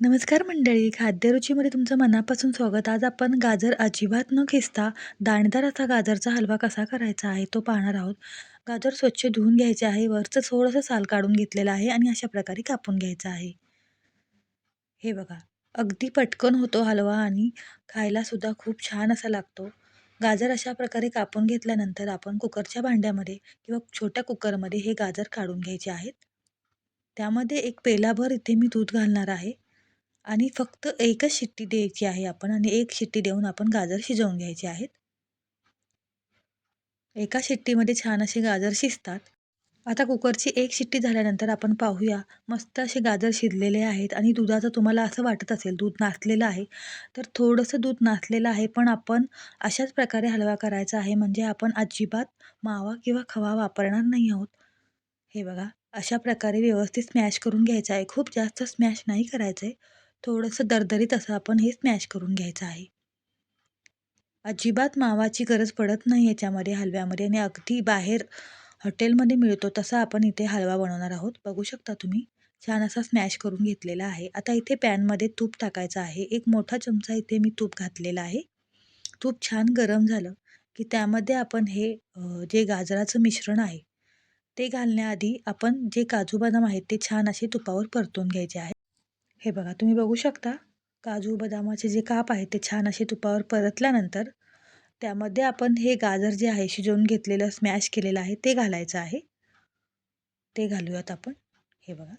नमस्कार मंडळी खाद्यरुचीमध्ये तुमचं मनापासून स्वागत. आज आपण गाजर अजिबात न खिसता दाणेदार असा गाजरचा हलवा कसा करायचा आहे तो पाहणार आहोत. गाजर स्वच्छ धुवून घ्यायचे आहे वरचं थोडंसं साल काढून घेतलेलं आहे आणि अशा प्रकारे कापून घ्यायचं आहे. हे बघा अगदी पटकन होतो हलवा आणि खायलासुद्धा खूप छान असा लागतो. गाजर अशा प्रकारे कापून घेतल्यानंतर आपण कुकरच्या भांड्यामध्ये किंवा छोट्या कुकरमध्ये हे गाजर काढून घ्यायचे आहेत. त्यामध्ये एक पेलाभर इथे मी दूध घालणार आहे. आणि फक्त एकच शिट्टी द्यायची आहे आपण आणि एक शिट्टी देऊन आपण गाजर शिजवून घ्यायचे आहेत. एका शिट्टीमध्ये छान असे गाजर शिजतात. आता कुकरची एक शिट्टी झाल्यानंतर आपण पाहूया मस्त असे गाजर शिजलेले आहेत आणि दुधाचं तुम्हाला असं वाटत असेल दूध नाचलेलं आहे तर थोडंसं दूध नाचलेलं आहे पण आपण अशाच प्रकारे हलवा करायचा आहे म्हणजे आपण अजिबात मावा किंवा खवा वापरणार नाही आहोत. हे बघा अशा प्रकारे व्यवस्थित स्मॅश करून घ्यायचं आहे. खूप जास्त स्मॅश नाही करायचं आहे थोडंसं दरदरीत असं आपण हे स्मॅश करून घ्यायचं आहे. अजिबात मावाची गरज पडत नाही याच्यामध्ये हलव्यामध्ये आणि अगदी बाहेर हॉटेलमध्ये मिळतो तसा आपण इथे हलवा बनवणार आहोत. बघू शकता तुम्ही छान असा स्मॅश करून घेतलेला आहे. आता इथे पॅनमध्ये तूप टाकायचं आहे. एक मोठा चमचा इथे मी तूप घातलेला आहे. तूप छान गरम झालं की त्यामध्ये आपण हे जे गाजराचं मिश्रण आहे ते घालण्याआधी आपण जे काजू बदाम आहेत ते छान असे तुपावर परतून घ्यायचे आहे हे बघा तुम्ही बघू शकता काजू बदामाचे जे काप आहे ते छान असे तुपावर परतल्यानंतर त्यामध्ये आपण हे गाजर जे आहे शिजवून घेतलेलं स्मॅश केलेलं आहे ते घालायचं आहे. ते घालूयात आपण. हे बघा.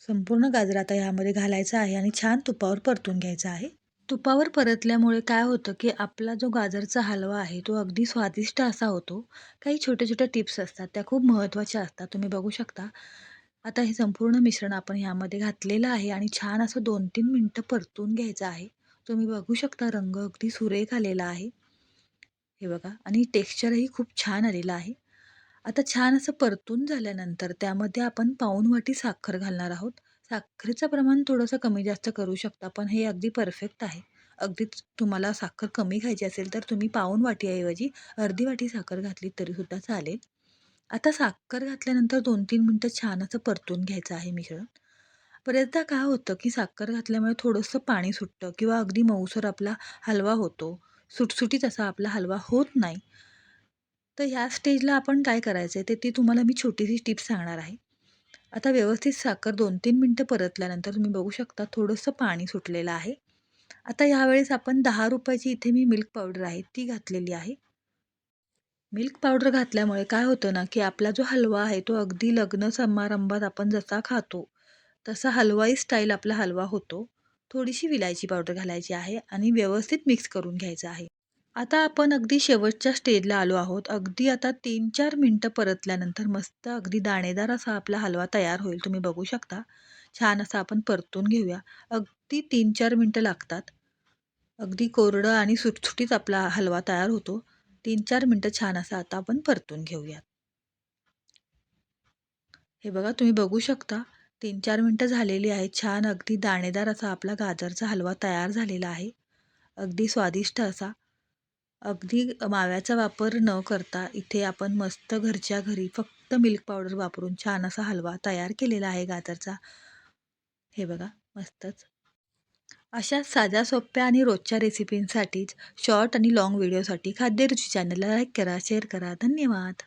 संपूर्ण गाजर आता ह्यामध्ये घालायचं आहे आणि छान तुपावर परतून घ्यायचं आहे. तुपावर परतल्यामुळे काय होतं की आपला जो गाजरचा हलवा आहे तो अगदी स्वादिष्ट असा होतो. काही छोट्या छोट्या टिप्स असतात त्या खूप महत्त्वाच्या असतात. तुम्ही बघू शकता. आता हे संपूर्ण मिश्रण आपण ह्यामध्ये घातलेलं आहे आणि छान असं दोन तीन मिनटं परतून घ्यायचं आहे. तुम्ही बघू शकता रंग अगदी सुरेख आलेला आहे. हे बघा आणि टेक्स्चरही खूप छान आलेलं आहे. आता छान असं परतून झाल्यानंतर त्यामध्ये आपण पाऊन वाटी साखर घालणार आहोत. साखरेचं प्रमाण थोडंसं कमी जास्त करू शकता पण हे अगदी परफेक्ट आहे. अगदीच तुम्हाला साखर कमी खायची असेल तर तुम्ही पाऊन वाटीऐवजी अर्धी वाटी साखर घातली तरीसुद्धा चालेल. आता साखर घातल्यानंतर दोन तीन मिनटं छान असं परतून घ्यायचं आहे मिश्रण. बऱ्याचदा काय होतं की साखर घातल्यामुळे थोडंसं पाणी सुटतं किंवा अगदी मऊसर आपला हलवा होतो. सुटसुटीत असा आपला हलवा होत नाही. तर ह्या स्टेजला आपण काय करायचं आहे ते ती तुम्हाला मी छोटीशी टिप्स सांगणार आहे. आता व्यवस्थित साखर दोन तीन मिनटं परतल्यानंतर तुम्ही बघू शकता थोडंसं पाणी सुटलेलं आहे. आता यावेळेस आपण दहा रुपयाची इथे मी मिल्क पावडर आहे ती घातलेली आहे. मिल्क पावडर घातल्यामुळे काय होतं ना की आपला जो हलवा आहे तो अगदी लग्न समारंभात आपण जसा खातो तसा हलवाई स्टाईल आपला हलवा होतो. थोडीशी विलायची पावडर घालायची आहे आणि व्यवस्थित मिक्स करून घ्यायचं आहे. आता आपण अगदी शेवटच्या स्टेजला आलो आहोत. अगदी आता तीन चार मिनटं परतल्यानंतर मस्त अगदी दाणेदार असा आपला हलवा तयार होईल. तुम्ही बघू शकता. छान असा आपण परतून घेऊया. अगदी तीन चार मिनटं लागतात. अगदी कोरडं आणि सुटसुटीत आपला हलवा तयार होतो. तीन चार मिनटं छान असं आता आपण परतून घेऊयात. हे बघा तुम्ही बघू शकता तीन चार मिनटं झालेली आहे छान अगदी दाणेदार असा आपला गाजरचा हलवा तयार झालेला आहे. अगदी स्वादिष्ट असा. अगदी माव्याचा वापर न करता इथे आपण मस्त घरच्या घरी फक्त मिल्क पावडर वापरून छान असा हलवा तयार केलेला आहे गाजरचा. हे बघा मस्तच. अशा साध्या सोप्या आणि रोजच्या रेसिपींसाठीच शॉर्ट आणि लाँग व्हिडिओसाठी खाद्यरुची चॅनलला लाईक करा शेअर करा. धन्यवाद.